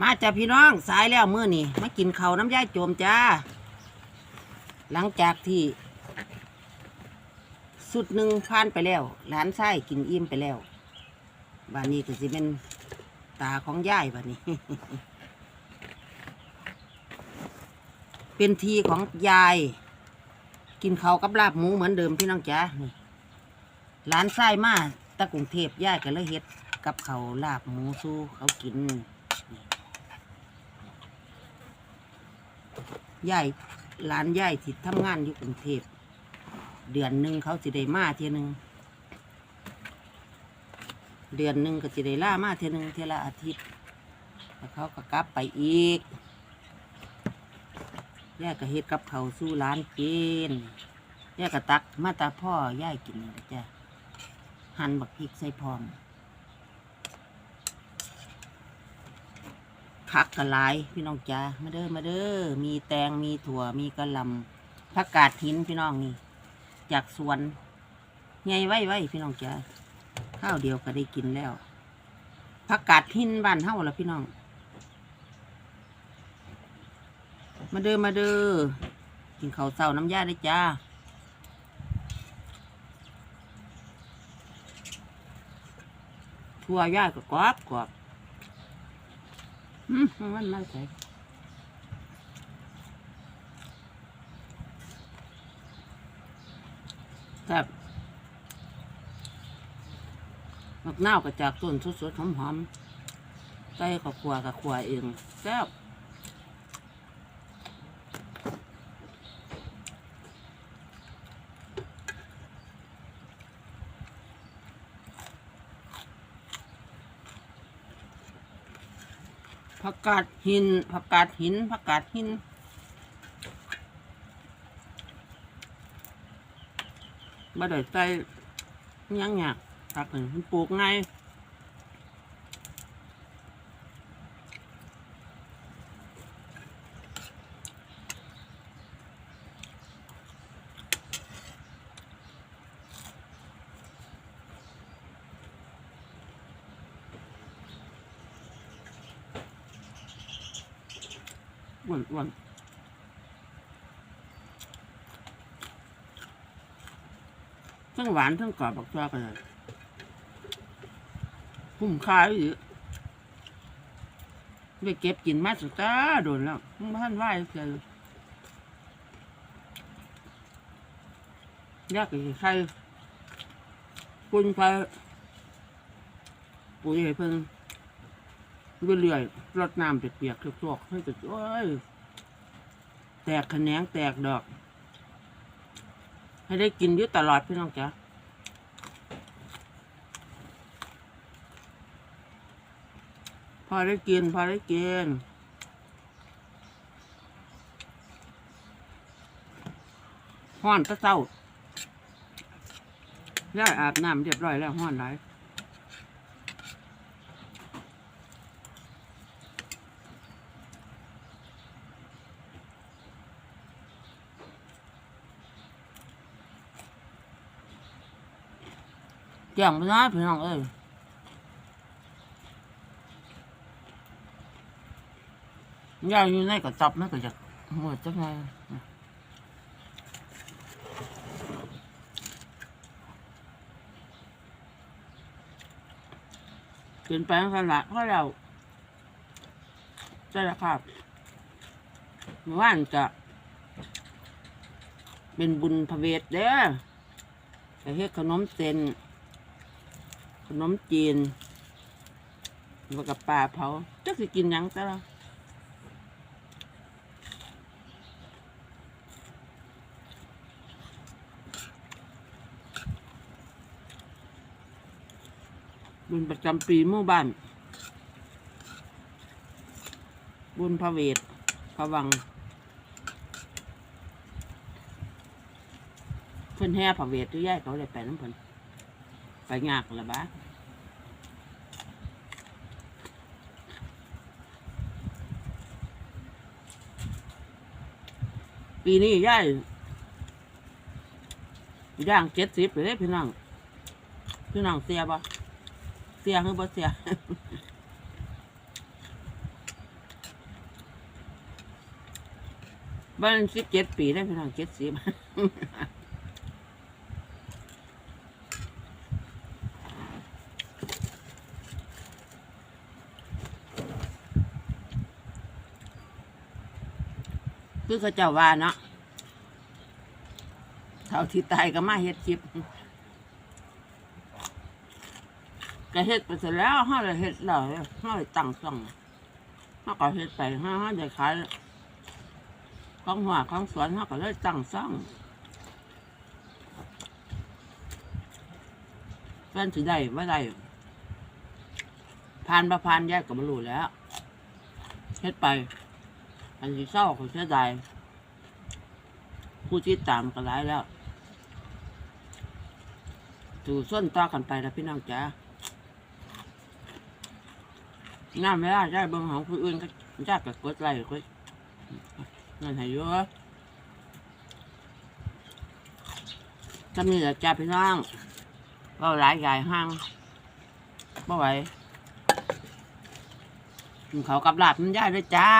มาจ้าพี่น้องสายแล้วมื้อนี่มากินเขาน้ำยายโจมจ้า หลังจากที่ สุดหนึ่งผ่านไปแล้วหลานไส้กินอิ่มไปแล้วบ้านนี้ก็สิเป็นตาของยายบ้านนี้ เป็นทีของยาย กินเขากับลาบหมูเหมือนเดิมพี่น้องจ้าหลานไส้มาตะกรุงเทพยายก็เลยเฮ็ดกับเขาลาบหมูสู้เขากิน ยายหลานยายที่ทำงานอยู่กรุงเทพเดือนหนึ่งเขาสิได้มาเทียหนึ่งเดือนหนึ่งก็สิได้ล่ามาเทียหนึ่งเทียละอาทิตย์แล้วเขาก็กลับไปอีกยายก็เฮ็ดกับเขาสู้ร้านกินยายก็ตักมาตาพ่อยายกินจ้ะหั่นบักพริกใส่พร้อม ผักกะหลายพี่น้องจ้ามาเด้อมาเด้อมีแตงมีถั่วมีกระลำผักกาดหินพี่น้องนี่ จากสวนไงไว้ไว้พี่น้องจ้าข้าวเดียวก็ได้กินแล้วผักกาดหินบ้านเฮาละพี่น้อง มาเด้อมาเด้อกินข้าวเช้าน้ำยาได้จ้าทั่วย่าก็กรอบกรอบ อืมมันมาใส่ครับมักนาวก็จากต้นสดๆหอมๆไก่ก็ขัวกับขัวเองแซ่บ ผักกาดหินผักกาดหินผักกาดหินบ่ได้ใส่ยังหยากผักหนึ่งปลูกง่าย อ้วนอ้วนทั้งหวานทั้งกรอบบักชอกันเลยคุ้มค่าอยู่ได้เก็บกินมาสุดตาโดนแล้วมันบ่ทันไหวเลยยากอีกใส่ปุ่นไปปุ๋ยให้เพิ่น เรื่อยๆรดน้ำเปียกๆซอกๆให้จะโอ้ยแตกแขนงแตกดอก ให้ได้กินอยู่ตลอดพี่น้องจ๊ะพอได้กิน พอได้กินห้อนตะเศร้าย่าอาบน้ำเรียบร้อยแล้วห้อนไร แจ่งไปนะพี่น้องเอ้ยย่าอยู่ในกระจับนั่นก็จะหมดจังไงเปลี่ยนแปลงกันละเพราะเราจะละครับเมื่านจะเป็นบุญพระเวทเด้อไปเฮ็ดขนมเส้น ขนมจีนแล้วกับปลาเผาจักสิกินหยังแต่ละบุญประจำปีหมู่บ้าน บุญพระเวทพระวังเพิ่นแห่พระเวทที่ย่ายเขาได้ไปน้ำเพิ่น ไปงักเลยบ้าปีนี้ย่ายย่างเจ็ดสิบเลยพี่นังพี่นังเสียบ่เสียหรือบ่เสียบ้านสิบเจ็ดปีได้พี่นังเจ็ดสิบ คือเขาเจ้าว่าเนาะเท่าที่ตายก็มาเฮ็ดคลิปก็เฮ็ดไปเสร็จแล้วห้าเลยเฮ็ดแล้วห้าเลยตั้งซ่องห้าก็เฮ็ดไปห้าห้าได้ขายของหัวของสวนห้าก็เลยตั้งซ่องเพื่อนสิได้ว่าได้ผ่านประผ่านแยกกับบรู้แล้วเฮ็ดไป อันที่เศร้าเขาเสียดายผู้ที่ตามก็หลายแล้วถูส้นต่อกันไปแล้วพี่น้องจ๋างานไม่ได้ได้เบิ่งของผู้อื่นก็ยากกับกดไลค์กดเงินให้เยอะจำนี่แหละจ้าพี่น้องเราหลายใหญ่ห้างบ่ไหวเขากับลาบมันได้เลยจ้า